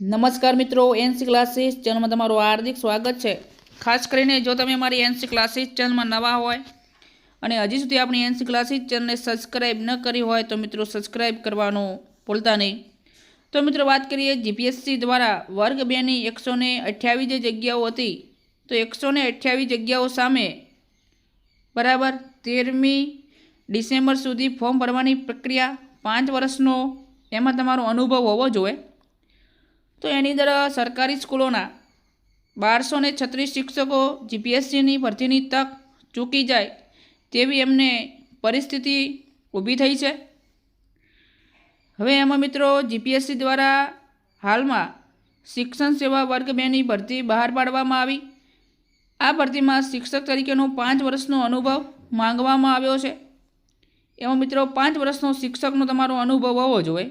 નમસ્કાર મિત્રો, NC classes ચેનલમાં તમારું હાર્દિક સ્વાગત છે. ખાસ કરીને જો તમે અમારી એનસી ક્લાસીસ ચેનલમાં નવા હોય અને હજી સુધી આપણી એનસી ક્લાસીસ ચેનલને સબસ્ક્રાઈબ ન કરી હોય તો મિત્રો સબસ્ક્રાઈબ કરવાનું ભૂલતા નહીં. તો મિત્રો વાત કરીએ જીપીએસસી દ્વારા વર્ગ બેની એકસો ને જે જગ્યાઓ હતી, તો એકસો ને જગ્યાઓ સામે બરાબર તેરમી ડિસેમ્બર સુધી ફોર્મ ભરવાની પ્રક્રિયા પાંચ વર્ષનો, એમાં તમારો અનુભવ હોવો જોઈએ. તો એની અંદર સરકારી સ્કૂલોના બારસો ને છત્રીસ શિક્ષકો જીપીએસસીની ભરતીની તક ચૂકી જાય તેવી એમને પરિસ્થિતિ ઊભી થઈ છે. હવે એમાં મિત્રો જીપીએસસી દ્વારા હાલમાં શિક્ષણ સેવા વર્ગ બેની ભરતી બહાર પાડવામાં આવી. આ ભરતીમાં શિક્ષક તરીકેનો પાંચ વર્ષનો અનુભવ માંગવામાં આવ્યો છે. એમાં મિત્રો પાંચ વર્ષનો શિક્ષકનો તમારો અનુભવ હોવો જોઈએ.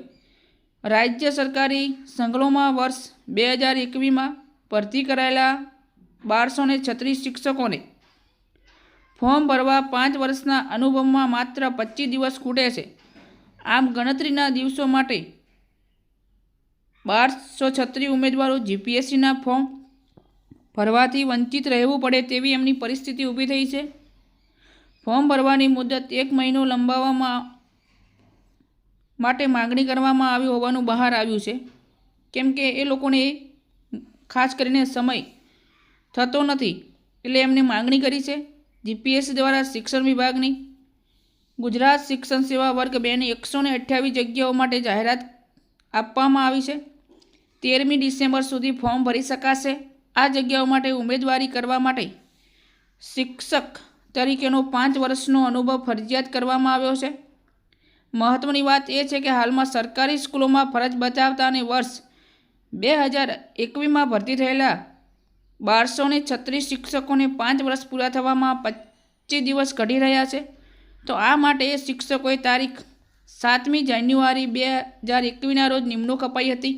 રાજ્ય સરકારી સંઘલોમાં વર્ષ બે હજાર એકવીસમાં ભરતી કરાયેલા બારસો ને છત્રીસ શિક્ષકોને ફોર્મ ભરવા પાંચ વર્ષના અનુભવમાં માત્ર પચીસ દિવસ ખૂટે છે. આમ ગણતરીના દિવસો માટે બારસો છત્રીસ ઉમેદવારો જીપીએસસીના ફોર્મ ભરવાથી વંચિત રહેવું પડે તેવી એમની પરિસ્થિતિ ઊભી થઈ છે. ફોર્મ ભરવાની મુદત એક મહિનો લંબાવવામાં માટે માગણી કરવામાં આવી હોવાનું બહાર આવ્યું છે. કેમ કે એ લોકોને ખાસ કરીને સમય થતો નથી એટલે એમને માગણી કરી છે જીપીએસસી દ્વારા શિક્ષણ વિભાગની. ગુજરાત શિક્ષણ સેવા વર્ગ બેની એકસો ને અઠ્યાવીસ જગ્યાઓ માટે જાહેરાત આપવામાં આવી છે. તેરમી ડિસેમ્બર સુધી ફોર્મ ભરી શકાશે. આ જગ્યાઓ માટે ઉમેદવારી કરવા માટે શિક્ષક તરીકેનો પાંચ વર્ષનો અનુભવ ફરજિયાત કરવામાં આવ્યો છે. મહત્ત્વની વાત એ છે કે હાલમાં સરકારી સ્કૂલોમાં ફરજ બજાવતા અને વર્ષ બે હજાર એકવીસમાં ભરતી થયેલા બારસો છત્રીસ શિક્ષકોને પાંચ વર્ષ પૂરા થવામાં પચીસ દિવસ કઢી રહ્યા છે. તો આ માટે શિક્ષકોએ તારીખ સાતમી જાન્યુઆરી બે હજાર એકવીસના રોજ નિમણૂક અપાઈ હતી.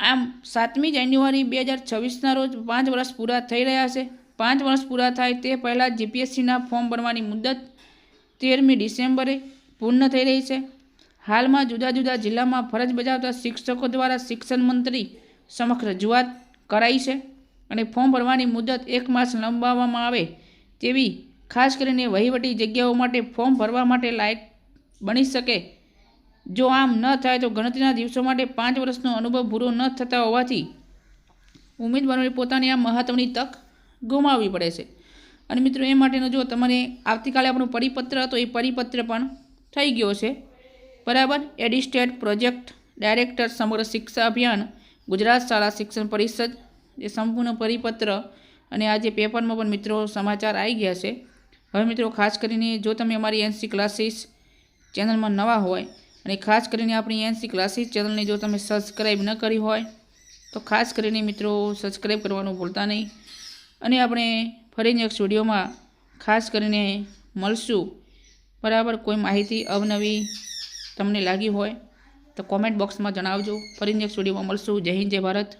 આમ, સાતમી જાન્યુઆરી બે હજાર છવ્વીસના રોજ પાંચ વર્ષ પૂરા થઈ રહ્યા છે. પાંચ વર્ષ પૂરા થાય તે પહેલાં જીપીએસસીના ફોર્મ ભરવાની મુદત તેરમી ડિસેમ્બરે પૂર્ણ થઈ રહી છે. હાલમાં જુદા જુદા જિલ્લામાં ફરજ બજાવતા શિક્ષકો દ્વારા શિક્ષણ મંત્રી સમક્ષ રજૂઆત કરાઈ છે અને ફોર્મ ભરવાની મુદત એક માસ લંબાવવામાં આવે તેવી ખાસ કરીને વહીવટી જગ્યાઓ માટે ફોર્મ ભરવા માટે લાયક બની શકે. જો આમ ન થાય તો ગણતરીના દિવસો માટે પાંચ વર્ષનો અનુભવ પૂરો ન થતા હોવાથી ઉમેદવારોને પોતાની આ મહત્ત્વની તક ગુમાવવી પડે છે. અને મિત્રો, એ માટેનો જો તમારે આવતીકાલે આપણો પરિપત્ર હતો, એ પરિપત્ર પણ થઈ ગયો છે. બરાબર? એડિસ્ટેટ પ્રોજેક્ટ ડાયરેક્ટર સમગ્ર શિક્ષા અભિયાન ગુજરાત શાળા શિક્ષણ પરિષદ એ સંપૂર્ણ પરિપત્ર અને આજે પેપરમાં પણ મિત્રો સમાચાર આવી ગયા છે. હવે મિત્રો ખાસ કરીને જો તમે અમારી એનસી ક્લાસીસ ચેનલમાં નવા હોય અને ખાસ કરીને આપણી એનસી ક્લાસીસ ચેનલને જો તમે સબસ્ક્રાઈબ ન કરી હોય, તો ખાસ કરીને મિત્રો સબસ્ક્રાઈબ કરવાનું ભૂલતા નહીં. અને આપણે ફરી નેક્સ્ટ વિડીયોમાં ખાસ કરીને મળશું. બરાબર કોઈ માહિતી અવનવી તમને લાગી હોય તો કોમેન્ટ બોક્સમાં જણાવજો. ફરી નેક્સ્ટ વિડીયોમાં મળશું. જય હિન્દ, જય ભારત.